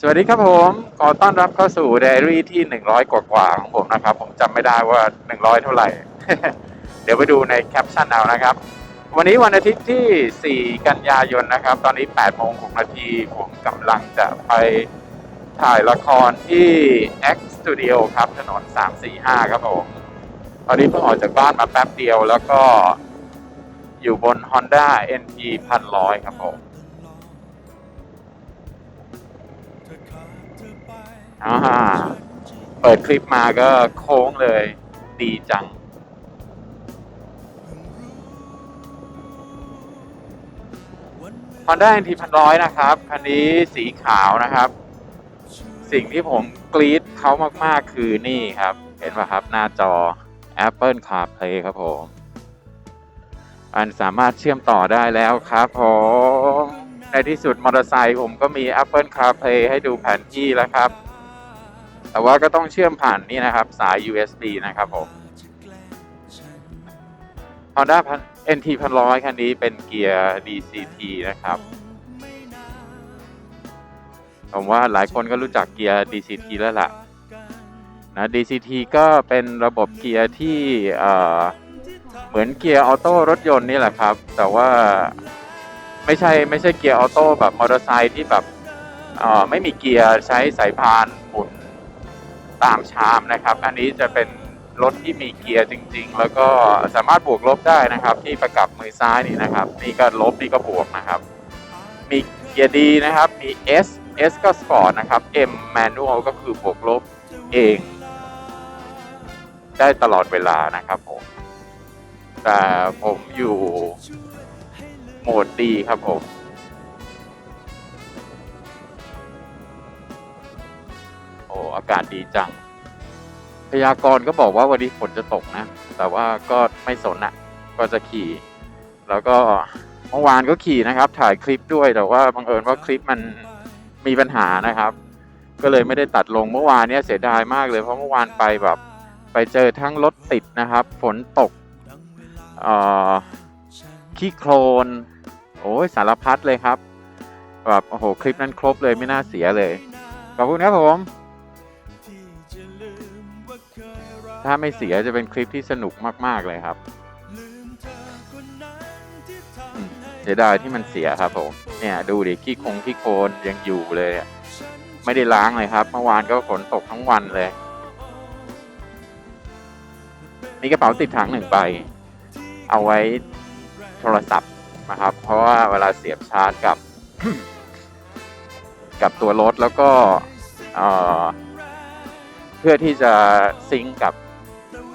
สวัสดีครับผมขอต้อนรับเข้าสู่ไดอารี่ที่ 100 กว่ากว่าของผมนะครับ ผมจำไม่ได้ว่า 100 เท่าไหร่ เดี๋ยวไปดูในแคปชั่นเอานะครับ วันนี้วันอาทิตย์ที่ 4 กันยายนนะครับ ตอนนี้8โมง6นาทีผมกำลังจะไปถ่ายละครที่ X Studio ครับ ถนน 345 ครับผม ตอนนี้เพิ่งออกจากบ้านมาแป๊บเดียวแล้วก็อยู่บน Honda NT 1100 ครับผม อ่าเปิดคลิปมาก็โค้งเลย ดีจัง Honda NT พันร้อยนะครับ คันนี้สีขาวนะครับ สิ่งที่ผมกรี๊ดเขามาก ๆ คือนี่ครับ เห็นป่ะครับหน้าจอ Apple CarPlay ครับผมอันสามารถเชื่อมต่อได้แล้วครับผมในที่สุดมอเตอร์ไซค์ผมก็มี Apple CarPlay ให้ดูแผนที่แล้วครับ แต่ว่าก็ต้องเชื่อมผ่านนี่นะครับสาย USB นะครับผม Honda พัน NT พันร้อยคันนี้เป็นเกียร์ DCT นะครับ ผมว่าหลายคนก็รู้จักเกียร์ DCT แล้วล่ะนะ DCT ก็เป็นระบบเกียร์ที่เหมือนเกียร์ออโต้รถยนต์นี่แหละครับ แต่ว่าไม่ใช่ไม่ใช่เกียร์ออโต้แบบมอเตอร์ไซค์ที่แบบไม่มีเกียร์ใช้สายพานหมุน ตามชามนะครับ อันนี้จะเป็นรถที่มีเกียร์จริง ๆ แล้วก็สามารถบวกลบได้นะครับ ที่ประกับมือซ้ายนี่นะครับ นี่ก็ลบนี่ก็บวกนะครับ มีเกียร์ดีนะครับ มี S S ก็สปอร์ตนะครับ M manual ก็คือบวกลบเอง ได้ตลอดเวลานะครับผม แต่ผมอยู่โหมดดีครับผม โอ้อากาศดีจัง พยากรณ์ก็บอกว่าวันนี้ฝนจะตกนะ แต่ว่าก็ไม่สนนะก็จะขี่ แล้วก็เมื่อวานก็ขี่นะครับ ถ่ายคลิปด้วยแต่ว่าบังเอิญว่าคลิปมันมีปัญหานะครับ ก็เลยไม่ได้ตัดลงเมื่อวานเนี้ยเสียดายมากเลยเพราะเมื่อวานไปแบบ ไปเจอทั้งรถติดนะครับ ฝนตกเอ่อขี้โคลน โอ้ยสารพัดเลยครับ แบบ โอ้โห คลิปนั้นครบเลยไม่น่าเสียเลย ขอบคุณครับผม ถ้าไม่เสียจะเป็นคลิปที่สนุกมากๆเลยครับเสียดายที่มันเสียครับผมเนี่ยดูดิขี้คงขี้โคลนยังอยู่เลยไม่ได้ล้างเลยครับ เมื่อวานก็ฝนตกทั้งวันเลย มีกระเป๋าติดถังหนึ่งใบ เอาไว้โทรศัพท์นะครับ เพราะว่าเวลาเสียบชาร์จกับ กับตัวรถแล้วก็เอ่อเพื่อที่จะซิงกับ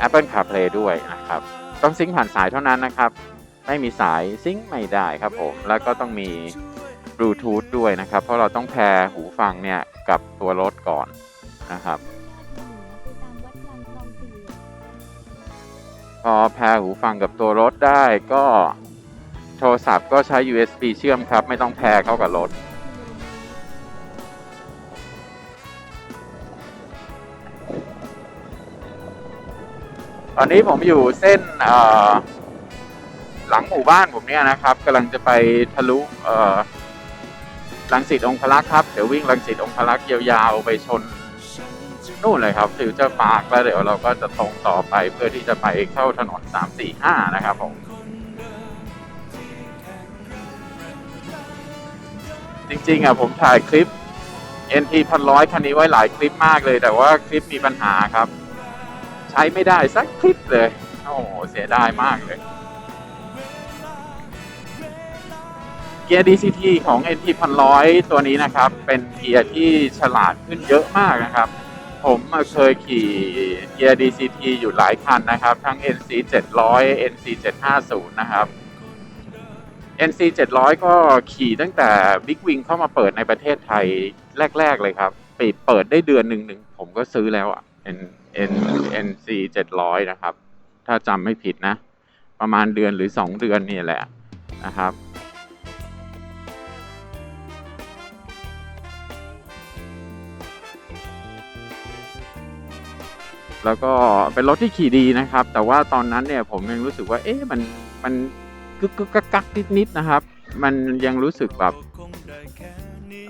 Apple CarPlay ด้วยนะครับ ต้องซิงก์ผ่านสายเท่านั้นนะครับ ไม่มีสายซิงก์ไม่ได้ครับผม แล้วก็ต้องมีบลูทูธด้วยนะครับ เพราะเราต้องแพรหูฟังเนี่ยกับตัวรถก่อนนะครับ พอแพรหูฟังกับตัวรถได้ก็โทรศัพท์ก็ใช้ USB เชื่อมครับ ไม่ต้องแพรเข้ากับรถ อนนี้ผมอยู่เส้นหลังหมู่บ้านผมเนี่ยนะครับกำลังจะไปทะลุลังสิตองคลักษ์ครับเดี๋ยววิ่งลังสิตองคลักษ์ยาวๆไปชนนู่นเลยครับฟิวเจอร์พาร์คแล้วเดี๋ยวเราก็จะตรงต่อไปเพื่อที่จะไปเข้าถนน 345 นะครับผมจริงๆอะผมถ่ายคลิป NT พันร้อยคันนี้ไว้หลายคลิปมากเลย แต่ว่าคลิปมีปัญหาครับ ใช้ไม่ได้สักคลิปเลย โอ้โห เสียดายมากเลย เกียร์ DCT ของ NT พันร้อยตัวนี้นะครับ เป็นเกียร์ที่ฉลาดขึ้นเยอะมากนะครับ ผมเคยขี่เกียร์ DCT อยู่หลายคันนะครับ ทั้ง NC 700 NC 750นะครับ NC 700 ก็ขี่ตั้งแต่ Big Wing เข้ามาเปิดในประเทศไทยแรก ๆ เลยครับ ปิดเปิดได้เดือนหนึ่งหนึ่งผมก็ซื้อแล้วอะ N NC 700 นะครับ ถ้าจำไม่ผิดนะ ประมาณเดือนหรือ 2 เดือนนี่แหละนะครับ แล้วก็เป็นรถที่ขี่ดีนะครับ แต่ว่าตอนนั้นเนี่ยผมยังรู้สึกว่า เอ๊ะมันมันกึกกักกักนิดนิดๆนะครับ มันยังรู้สึกแบบ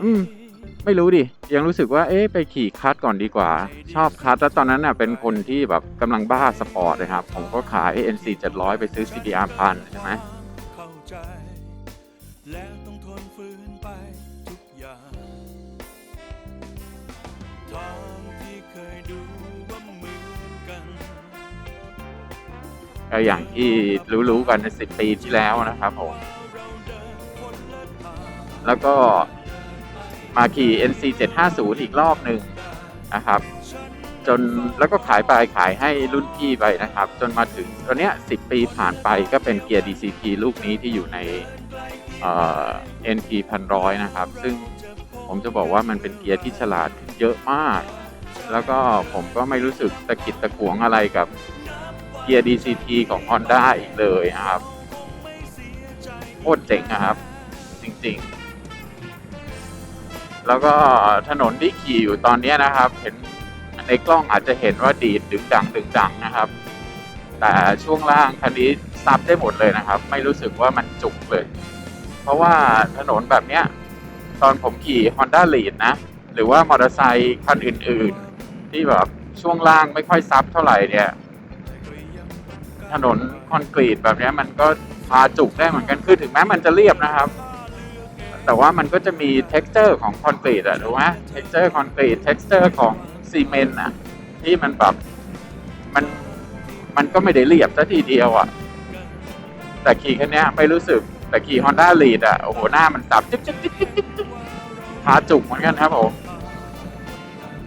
อืม ไม่รู้ดิ ยังรู้สึกว่าเอ๊ะไปขี่คัสก่อนดีกว่า ชอบคัสแล้วตอนนั้นน่ะเป็นคนที่แบบกำลังบ้าสปอร์ตนะครับ ผมก็ขาย NC 700 ไปซื้อ CBR พันใช่ไหมเจและต้องทนฝืนไปทุกอย่างทางที่เคยดูว่าเหมือนกันก็อย่างที่รู้ๆกันใน10ปีที่แล้วนะครับผม แล้วก็ มาขี่ NC 750อีกรอบหนึ่งนะครับ จนแล้วก็ขายไปขายให้รุ่นพี่ไปนะครับ จนมาถึงตอนเนี้ย10 ปีผ่านไปก็เป็นเกียร์ DCT ลูกนี้ที่อยู่ในเอ่อ NP พันร้อยนะครับ ซึ่งผมจะบอกว่ามันเป็นเกียร์ที่ฉลาดเยอะมาก แล้วก็ผมก็ไม่รู้สึกตะกิดตะขวงอะไรกับเกียร์ DCT ของ Honda อีกเลยนะครับโคตรเจ๋งนะครับ จริง ๆ แล้วก็ถนนที่ขี่อยู่ตอนนี้นะครับ เห็นในกล้องอาจจะเห็นว่าดีดดึงดังดึงดังนะครับ แต่ช่วงล่างคันนี้ซับได้หมดเลยนะครับ ไม่รู้สึกว่ามันจุกเลย เพราะว่าถนนแบบเนี้ยตอนผมขี่ Honda Lead นะ หรือว่ามอเตอร์ไซค์คันอื่น ๆ ที่แบบช่วงล่างไม่ค่อยซับเท่าไหร่เนี่ย ถนนคอนกรีตแบบนี้มันก็พาจุกได้เหมือนกันคือถึงแม้มันจะเรียบนะครับ แต่ว่ามันก็จะมี t e x t อร์ของคอนกรีตอะถูกไหม t e x t อร์คอนกรีต t e x t อร์ของซีเมนต์อะที่มันแบบมันมันก็ไม่ได้เรียบซะทีเดียวอะแต่ขี่คันนี้ไม่รู้สึกแต่ขี่ Honda Lead อะโอ้โหหน้ามันสับจิ๊บจิ๊บจิ๊บจิ๊บจิ๊บจิ๊บพาจุกเหมือนกันครับผม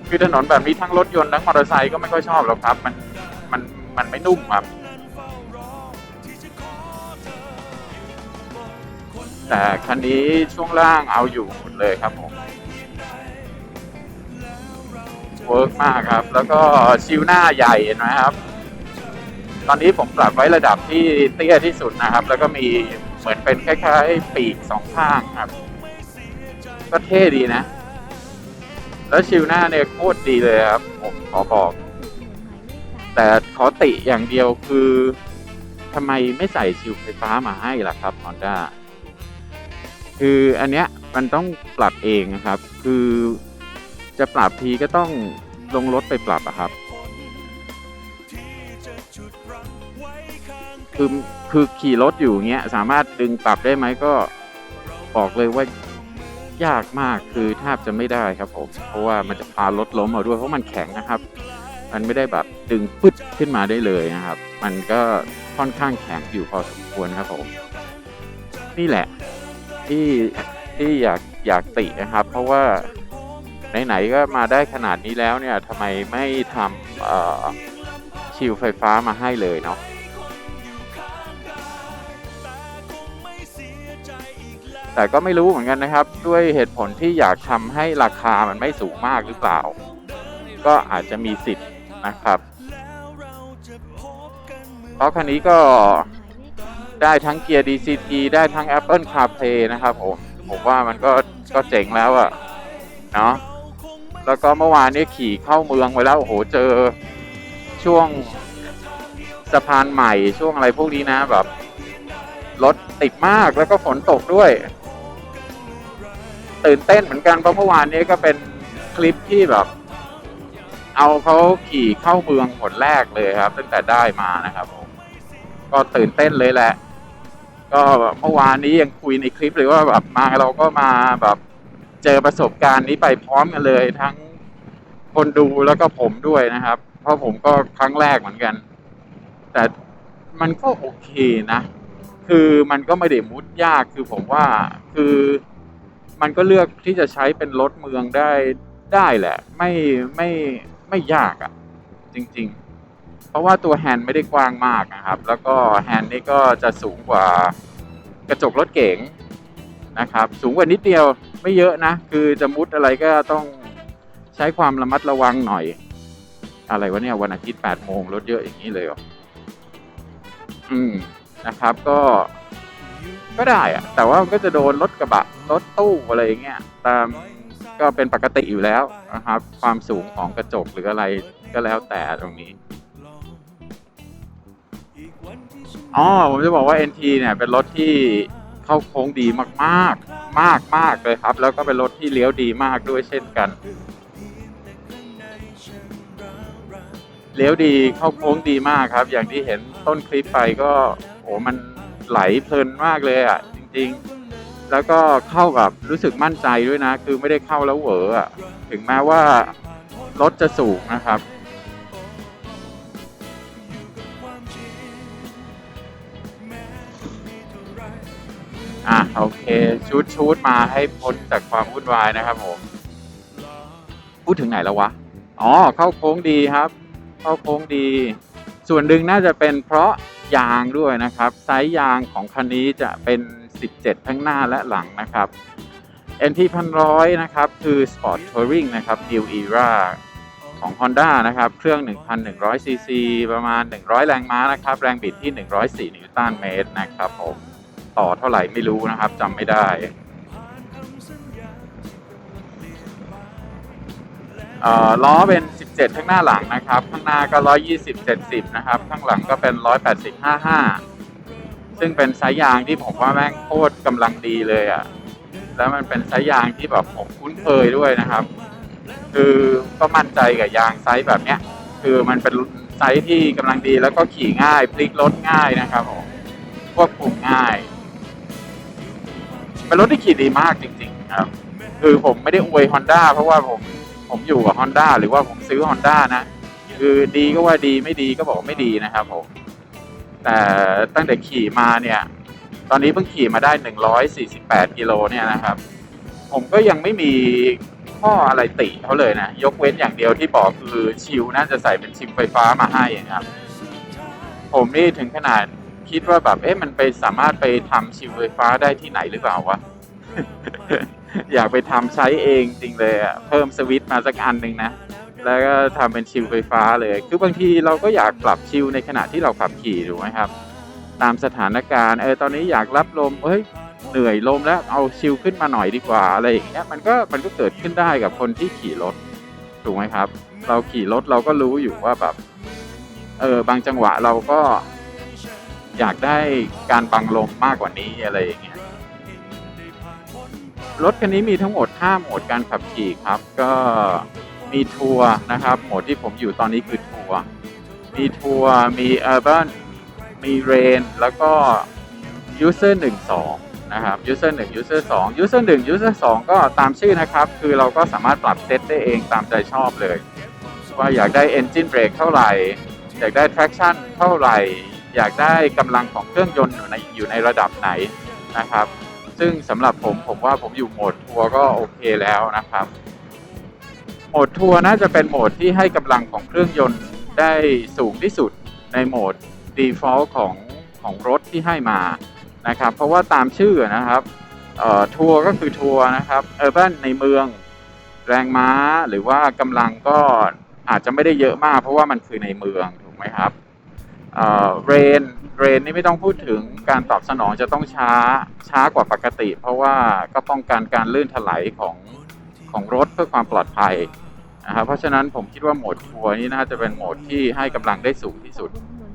คือถนนแบบนี้ทั้งรถยนต์ทั้งมอเตอร์ไซค์ก็ไม่ค่อยชอบหรอกครับ มันมันมันไม่นุ่มครับ แต่คันนี้ช่วงล่างเอาอยู่หมดเลยครับผมเวิร์กมากครับ แล้วก็ชิวหน้าใหญ่เห็นไหมครับ ตอนนี้ผมปรับไว้ระดับที่เตี้ยที่สุดนะครับ แล้วก็มีเหมือนเป็นคล้ายๆปีกสองข้างครับ ก็เท่ดีนะ แล้วชิวหน้าเนี่ยโคตรดีเลยครับ ผมขอบอก แต่ขอติอย่างเดียวคือทำไมไม่ใส่ชิวไฟฟ้ามาให้ล่ะครับ Honda คืออันเนี้ยมันต้องปรับเองนะครับ คือจะปรับทีก็ต้องลงรถไปปรับอะครับ คือคือขี่รถอยู่เงี้ยสามารถดึงปรับได้ไหมก็บอกเลยว่ายากมากคือแทบจะไม่ได้ครับผม เพราะว่ามันจะพารถล้มเอาด้วยเพราะมันแข็งนะครับ มันไม่ได้แบบดึงปึ๊ดขึ้นมาได้เลยนะครับ มันก็ค่อนข้างแข็งอยู่พอสมควรครับผม นี่แหละ ที่ที่อยากอยากตินะครับ เพราะว่าไหนๆก็มาได้ขนาดนี้แล้วเนี่ยทำไมไม่ทำชิลไฟฟ้ามาให้เลยเนาะแต่ก็ไม่รู้เหมือนกันนะครับ ด้วยเหตุผลที่อยากทำให้ราคามันไม่สูงมากหรือเปล่า ก็อาจจะมีสิทธิ์นะครับเพราะคันนี้ก็ ได้ทั้งเกียร์ DCT ได้ทั้ง Apple CarPlay นะครับผมผมว่ามันก็ก็เจ๋งแล้วอะเนาะแล้วก็เมื่อวานนี้ขี่เข้าเมืองไปแล้วโอ้โหเจอช่วงสะพานใหม่ช่วงอะไรพวกนี้นะแบบรถติดมากแล้วก็ฝนตกด้วย ตื่นเต้นเหมือนกันเพราะเมื่อวานนี้ก็เป็นคลิปที่แบบ เอาเขาขี่เข้าเมืองผลแรกเลยครับ ตั้งแต่ได้มานะครับผมก็ตื่นเต้นเลยแหละ ก็เมื่อวานนี้ยังคุยในคลิปเลยว่าแบบมาเราก็มาแบบเจอประสบการณ์นี้ไปพร้อมกันเลย ทั้งคนดูแล้วก็ผมด้วยนะครับ เพราะผมก็ครั้งแรกเหมือนกัน แต่มันก็โอเคนะ คือมันก็ไม่ได้มุดยากคือผมว่าคือมันก็เลือกที่จะใช้เป็นรถเมืองได้ได้แหละ ไม่ไม่ไม่ยากอะ่ะ จริง ๆ ราะว่าตัวแฮนด์ไม่ได้กว้างมากนะครับ แล้วก็แฮนด์นี่ก็จะสูงกว่ากระจกรถเก๋งนะครับ สูงกว่านิดเดียวไม่เยอะนะ คือจะมุดอะไรก็ต้องใช้ความระมัดระวังหน่อย อะไรวะเนี่ยวันอาทิตย์8โมงรถเยอะอย่างนี้เลยเหรออืมนะครับก็ก็ได้อะแต่ว่ามันก็จะโดนรถกระบะรถตู้อะไรอย่างเงี้ยตามก็เป็นปกติอยู่แล้วนะครับ ความสูงของกระจกหรืออะไรก็แล้วแต่ตรงนี้ อ๋อผมจะบอกว่า NT เนี่ยเป็นรถที่เข้าโค้งดีมากๆมากมากเลยครับ แล้วก็เป็นรถที่เลี้ยวดีมากด้วยเช่นกัน เลี้ยวดีเข้าโค้งดีมากครับ อย่างที่เห็นต้นคลิปไปก็โอ้มันไหลเพลินมากเลยอะ จริงๆ แล้วก็เข้ากับรู้สึกมั่นใจด้วยนะ คือไม่ได้เข้าแล้วเหวออะถึงแม้ว่ารถจะสูงนะครับ โอเคชูดชูดมาให้พ้นจากความวุ่นวายนะครับผม พูดถึงไหนแล้ววะ อ๋อ เข้าโค้งดีครับ เข้าโค้งดี ส่วนหนึ่งน่าจะเป็นเพราะยางด้วยนะครับ ไซส์ยางของคันนี้จะเป็น 17 ทั้งหน้าและหลังนะครับ NT พันร้อยนะครับ คือ Sport Touring นะครับ New Era ของ Honda นะครับ เครื่อง 1,100ซีซีประมาณ 100 แรงม้านะครับ แรงบิดที่ 104 นิวตันเมตรนะครับผม ต่อเท่าไหร่ไม่รู้นะครับจำไม่ได้อ่อล้อเป็น 17 ข้างหน้าหลังนะครับ ข้างหน้าก็ 120 70 นะครับ ข้างหลังก็เป็น 180 55 ซึ่งเป็นไซส์ยางที่ผมว่าแม่งโคตรกำลังดีเลยอะ่ะ แล้วมันเป็นไซส์ยางที่แบบผมคุ้นเคยด้วยนะครับ คือก็มั่นใจกับยางไซส์แบบเนี้ย คือมันเป็นไซส์ที่กำลังดีแล้วก็ขี่ง่าย พลิกรถง่ายนะครับผมควบคุมง่าย เป็นรถที่ขี่ดีมากจริง ๆ ครับ คือผมไม่ได้อวย Honda เพราะว่าผมผมอยู่กับ Honda หรือว่าผมซื้อ Honda นะ คือดีก็ว่าดีไม่ดีก็บอกไม่ดีนะครับผม แต่ตั้งแต่ขี่มาเนี่ย ตอนนี้เพิ่งขี่มาได้ 148 กิโลเนี่ยนะครับ ผมก็ยังไม่มีข้ออะไรติเขาเลยนะ ยกเว้นอย่างเดียวที่บอกคือชิวน่าจะใส่เป็นชิมไฟฟ้ามาให้นะครับ ผมนี่ถึงขนาด คิดว่าแบบ เอ๊ะมันไปสามารถไปทำชิมไฟฟ้าได้ที่ไหนหรือเปล่าวะ อยากไปทำใช้เองจริงเลยอะเพิ่มสวิตช์มาสักอันหนึ่งนะ แล้วก็ทำเป็นชิลไฟฟ้าเลย คือบางทีเราก็อยากปรับชิลในขณะที่เราขับขี่ถูกไหมครับ ตามสถานการณ์เออตอนนี้อยากรับลมเฮ้ยเหนื่อยลมแล้วเอาชิลขึ้นมาหน่อยดีกว่าอะไรอย่างเงี้ยมันก็มันก็เกิดขึ้นได้กับคนที่ขี่รถถูกไหมครับ เราขี่รถเราก็รู้อยู่ว่าแบบเออบางจังหวะเราก็ อยากได้การบังลมมากกว่านี้อะไรอย่างเงี้ยรถคันนี้มีทั้งหมด 5 โหมดการขับขี่ครับ ก็มีทัวร์นะครับ โหมดที่ผมอยู่ตอนนี้คือทัวร์มีทัวร์มีเออร์เบันมีเรนแล้วก็ user 1 2นะครับ user 1 user 2 user 1 user 2ก็ตามชื่อนะครับ คือเราก็สามารถปรับเซตได้เองตามใจชอบเลย ว่าอยากได้ engine brake เท่าไหร่ อยากได้ traction เท่าไหร่ อยากได้กำลังของเครื่องยนต์อยู่ในอยู่ในระดับไหนนะครับ ซึ่งสำหรับผมผมว่าผมอยู่โหมดทัวร์ก็โอเคแล้วนะครับ โหมดทัวร์น่าจะเป็นโหมดที่ให้กำลังของเครื่องยนต์ได้สูงที่สุดในโหมด default ของของรถที่ให้มานะครับ เพราะว่าตามชื่อนะครับเออทัวร์ก็คือทัวร์นะครับ urban ในเมืองแรงม้าหรือว่ากำลังก็อาจจะไม่ได้เยอะมาก เพราะว่ามันคือในเมืองถูกไหมครับ เรนเรนนี่ไม่ต้องพูดถึงการตอบสนองจะต้องช้าช้ากว่าปกติ เพราะว่าก็ป้องกันการลื่นถลายของของรถเพื่อความปลอดภัยนะครับเพราะฉะนั้นผมคิดว่าโหมดทัวร์นี่น่าจะเป็นโหมดที่ให้กำลังได้สูงที่สุด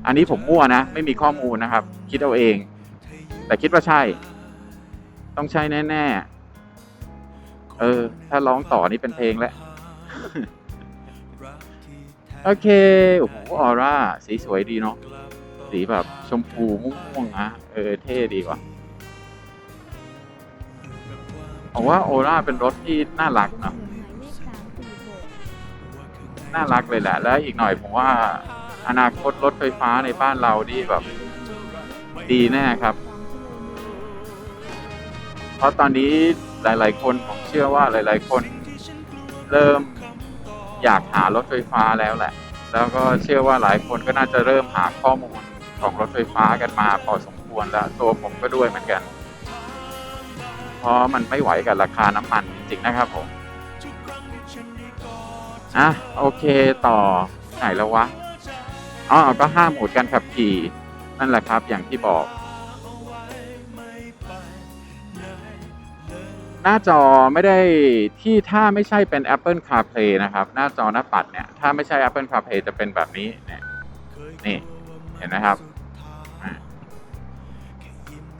อันนี้ผมมั่วนะ ไม่มีข้อมูลนะครับ คิดเอาเอง แต่คิดว่าใช่ ต้องใช่แน่ ๆ เออ ถ้าร้องต่อนี่เป็นเพลงแล้ว โอเค โอ้โหออร่า สีสวยดีเนาะ สีแบบชมพูม่วงๆนะเออ เท่ดีว่ะผมว่าโอร่าเป็นรถที่น่ารักเนะน่ารักเลยแหละ แล้วอีกหน่อยผมว่า อนาคตรถไฟฟ้าในบ้านเราดีแบบ ดีแน่ครับ เพราะตอนนี้หลาย ๆ คนผมเชื่อว่าหลาย ๆ คน เริ่ม อยากหารถไฟฟ้าแล้วแหละ แล้วก็เชื่อว่าหลายคนก็น่าจะเริ่มหาข้อมูลของรถไฟฟ้ากันมาพอสมควรแล้วตัวผมก็ด้วยเหมือนกัน เพราะมันไม่ไหวกับราคาน้ำมันจริงๆนะครับผมอะโอเคต่อไหนแล้ววะอ๋อก็ห้าโหมดการขับขี่นั่นแหละครับอย่างที่บอก หน้าจอไม่ได้ที่ถ้าไม่ใช่เป็น Apple CarPlay นะครับ หน้าจอหน้าปัดเนี่ย ถ้าไม่ใช่ Apple CarPlay จะเป็นแบบนี้เนี่ยนี่เห็นไหมครับ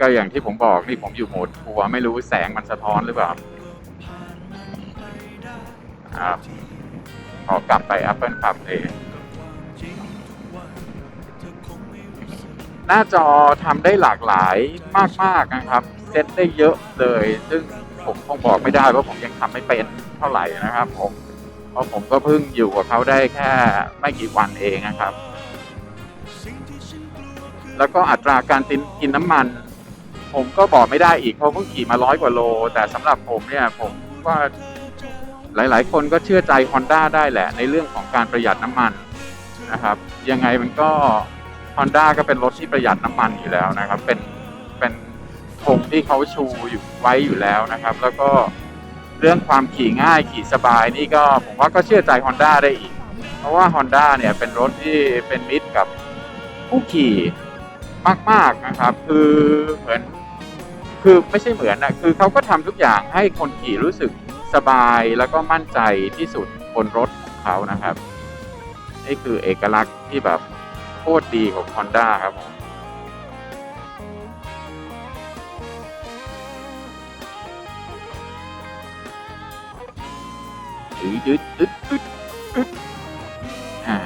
ก็อย่างที่ผมบอกนี่ผมอยู่โหมดทัวไม่รู้แสงมันสะท้อนหรือเปล่าครับขอกลับไป Apple CarPlay หน้าจอทำได้หลากหลายมาก ๆ นะครับ เซตได้เยอะเลย ซึ่ง ผมคงบอกไม่ได้เพราะผมยังทำไม่เป็นเท่าไหร่นะครับ ผมเพราะผมก็เพิ่งอยู่กับเขาได้แค่ไม่กี่วันเองนะครับ แล้วก็อัตราการกินน้ำมัน ผมก็บอกไม่ได้อีกเพราะเพิ่งขี่มาร้อยกว่าโล แต่สำหรับผมเนี่ยผมว่าหลาย ๆ คนก็เชื่อใจ Honda ได้แหละ ในเรื่องของการประหยัดน้ำมันนะครับ ยังไงมันก็ Honda ก็เป็นรถที่ประหยัดน้ำมันอยู่แล้วนะครับ เป็นเป็น ธงที่เขาชูอยู่ไว้อยู่แล้วนะครับ แล้วก็เรื่องความขี่ง่ายขี่สบายนี่ก็ผมว่าก็เชื่อใจ Honda ได้อีก เพราะว่า Honda เนี่ยเป็นรถที่เป็นมิตรกับผู้ขี่มาก ๆนะครับ คือเหมือนคือไม่ใช่เหมือนนะคือเขาก็ทำทุกอย่างให้คนขี่รู้สึกสบายแล้วก็มั่นใจที่สุดบนรถของเขานะครับ นี่คือเอกลักษณ์ที่แบบโคตรดีของ Honda ครับผม ยืดยืดยืดยืดยืดอ่า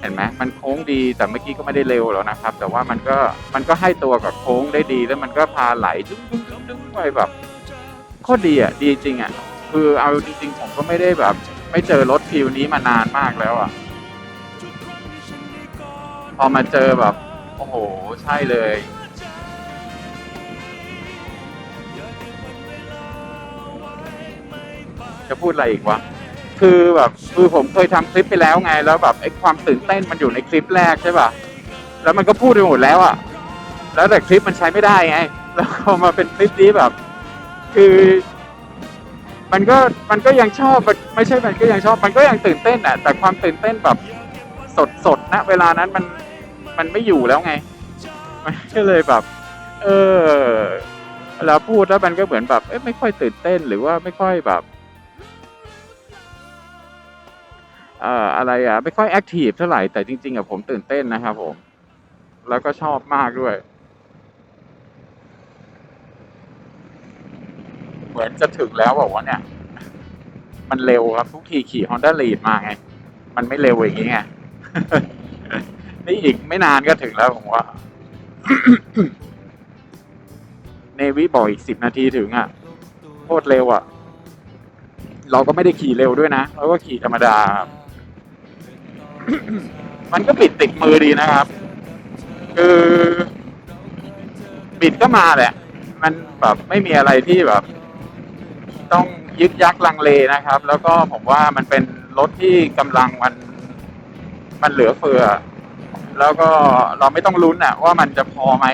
เห็นไหมมันโค้งดีแต่เมื่อกี้ก็ไม่ได้เร็วหรอกนะครับ แต่ว่ามันก็มันก็ให้ตัวกับโค้งได้ดี แล้วมันก็พาไหลดึงดึงดึงดึงไปแบบโคตรดีอะดีจริงอะคือเอาจริงๆผมก็ไม่ได้แบบ ไม่เจอรถฟิลนี้มานานมากแล้วอะพอมาเจอแบบ โอ้โห ใช่เลย จะพูดอะไรอีกวะคือแบบคือผมเคยทำคลิปไปแล้วไงแล้วแบบไอ้ความตื่นเต้นมันอยู่ในคลิปแรกใช่ป่ะแล้วมันก็พูดไปหมดแล้วอะแล้วแต่คลิปมันใช้ไม่ได้ไง แล้วพอมาเป็นคลิปนี้แบบ คือ มันก็มันก็ยังชอบมันไม่ใช่มันก็ยังชอบ มันก็ยังตื่นเต้นอะแต่ความตื่นเต้นแบบสดสดๆณเวลานั้นมันมันไม่อยู่แล้วไง มันก็เลยแบบ เออเวลาพูดแล้วมันก็เหมือนแบบเอ้ยไม่ค่อยตื่นเต้นหรือว่าไม่ค่อยแบบ เอ่ออะไรอะไม่ค่อยแอคทีฟเท่าไหร่แต่จริงๆอะผมตื่นเต้นนะครับผม แล้วก็ชอบมากด้วย เหมือนจะถึงแล้วบอกว่าเนี่ย มันเร็วครับ ทุกทีขี่ Honda Lead มาไง มันไม่เร็วอย่างงี้ไงนี่อีกไม่นานก็ถึงแล้วผมว่าเนวิบอกอีกสิบนาทีถึงอะโคตรเร็วอะ เราก็ไม่ได้ขี่เร็วด้วยนะ เราก็ขี่ธรรมดาครับ มันก็บิดติดมือดีนะครับ คือบิดก็มาแหละ มันแบบไม่มีอะไรที่แบบ ต้องยึกยักลังเลนะครับ แล้วก็ผมว่ามันเป็นรถที่กำลังมัน มันเหลือเฟือ แล้วก็เราไม่ต้องลุ้นอะว่ามันจะพอไหม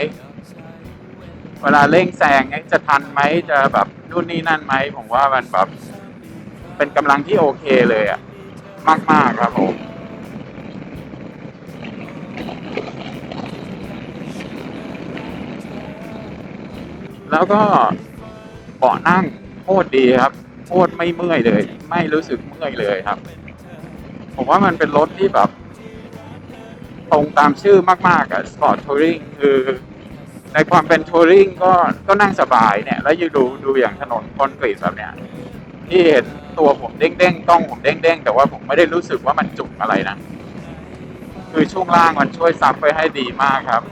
เวลาเร่งแซงจะทันไหมจะแบบนู่นนี่นั่นไหมผมว่ามันแบบเป็นกำลังที่โอเคเลยอะมาก ๆ ครับผม แล้วก็เบาะนั่งโคตรดีครับโคตรไม่เมื่อยเลย ไม่รู้สึกเมื่อยเลยครับ ผมว่ามันเป็นรถที่แบบ ตรงตามชื่อมาก ๆอะสปอร์ตทัวริงคือ ในความเป็นทัวริงก็ก็นั่งสบายเนี่ย แล้วยูดูดูอย่างถนนคอนกรีตแบบเนี้ยที่เห็นตัวผมเด้งๆกล้องผมเด้งๆแต่ว่าผมไม่ได้รู้สึกว่ามันจุกอะไรนะคือช่วงล่างมันช่วยซับไปให้ดีมากครับ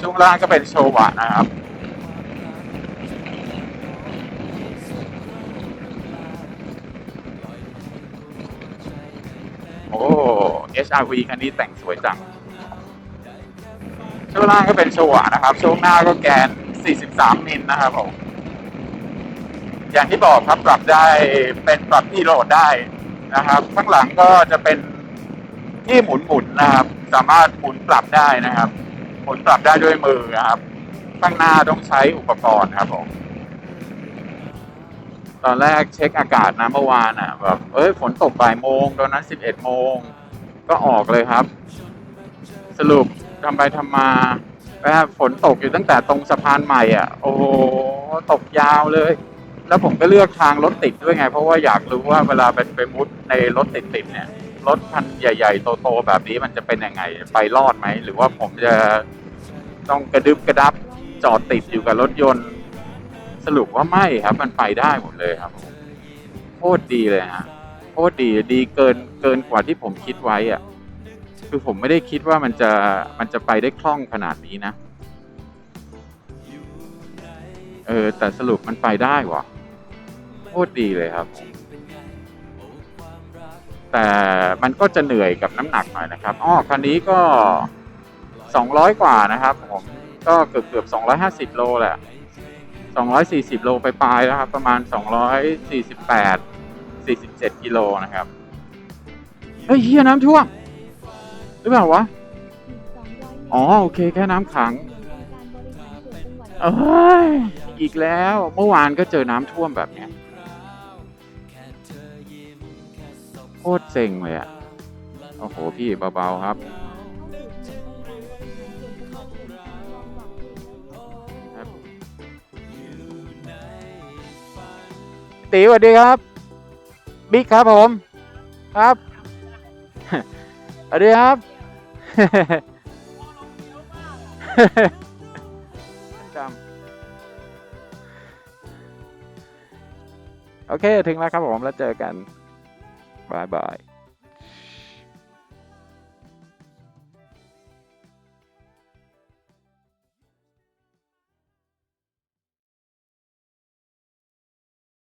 ช่วงล่างก็เป็นโชวะนะครับ HRV คันนี้แต่งสวยจัง ช่วงล่างก็เป็นโชวะนะครับ ช่วงหน้าก็แกน 43 มิลนะครับผม อย่างที่บอกครับปรับได้เป็นปรับที่โหลดได้นะครับ ข้างหลังก็จะเป็นที่หมุนหมุนๆนะครับ สามารถหมุนปรับได้นะครับ หมุนปรับได้ด้วยมือครับ ข้างหน้าต้องใช้อุปกรณ์ครับผมตอนแรกเช็คอากาศนะเมื่อวานอะแบบเอ้ยฝนตกบ่ายโมงตอนนั้น11โมง ก็ออกเลยครับ สรุปทำไปทำมาแอบฝนตกอยู่ตั้งแต่ตรงสะพานใหม่อะ โอ้โหตกยาวเลย แล้วผมก็เลือกทางรถติดด้วยไง เพราะว่าอยากรู้ว่าเวลาไปไปมุดในรถติดๆเนี่ยรถคันใหญ่ๆโตๆแบบนี้มันจะเป็นยังไงไปรอดไหม หรือว่าผมจะต้องกระดึบกระดับจอดติดอยู่กับรถยนต์ สรุปว่าไม่ครับ มันไปได้หมดเลยครับโคตรดีเลยฮะ โคตรดีดีเกินเกินกว่าที่ผมคิดไว้อะคือผมไม่ได้คิดว่ามันจะมันจะไปได้คล่องขนาดนี้นะ เออ แต่สรุปมันไปได้ว่ะโคตรดีเลยครับ แต่มันก็จะเหนื่อยกับน้ำหนักหน่อยนะครับอ้อคันนี้ก็สองร้อยกว่านะครับผมก็เกือบเกือบสองร้อยห้าสิบโลแหละสองร้อยสี่สิบโลไปปลายๆแล้วครับ ประมาณส องร้อยสี่สิบแปดสี่สิบเจ็ดกิโลนะครับ เฮ้ยเฮียน้ำท่วมหรือเปล่าวะ อ๋อ โอเค แค่น้ำขัง เอ้ย อีกแล้ว เมื่อวานก็เจอน้ำท่วมแบบเนี้ยโคตรเซ็งเลยอะโอ้โห พี่เบาๆครับตีสวัสดีครับ บิ๊กครับผม ครับสวัสดีครับจำโอเค ถึงแล้วครับผม แล้วเจอกัน บายบาย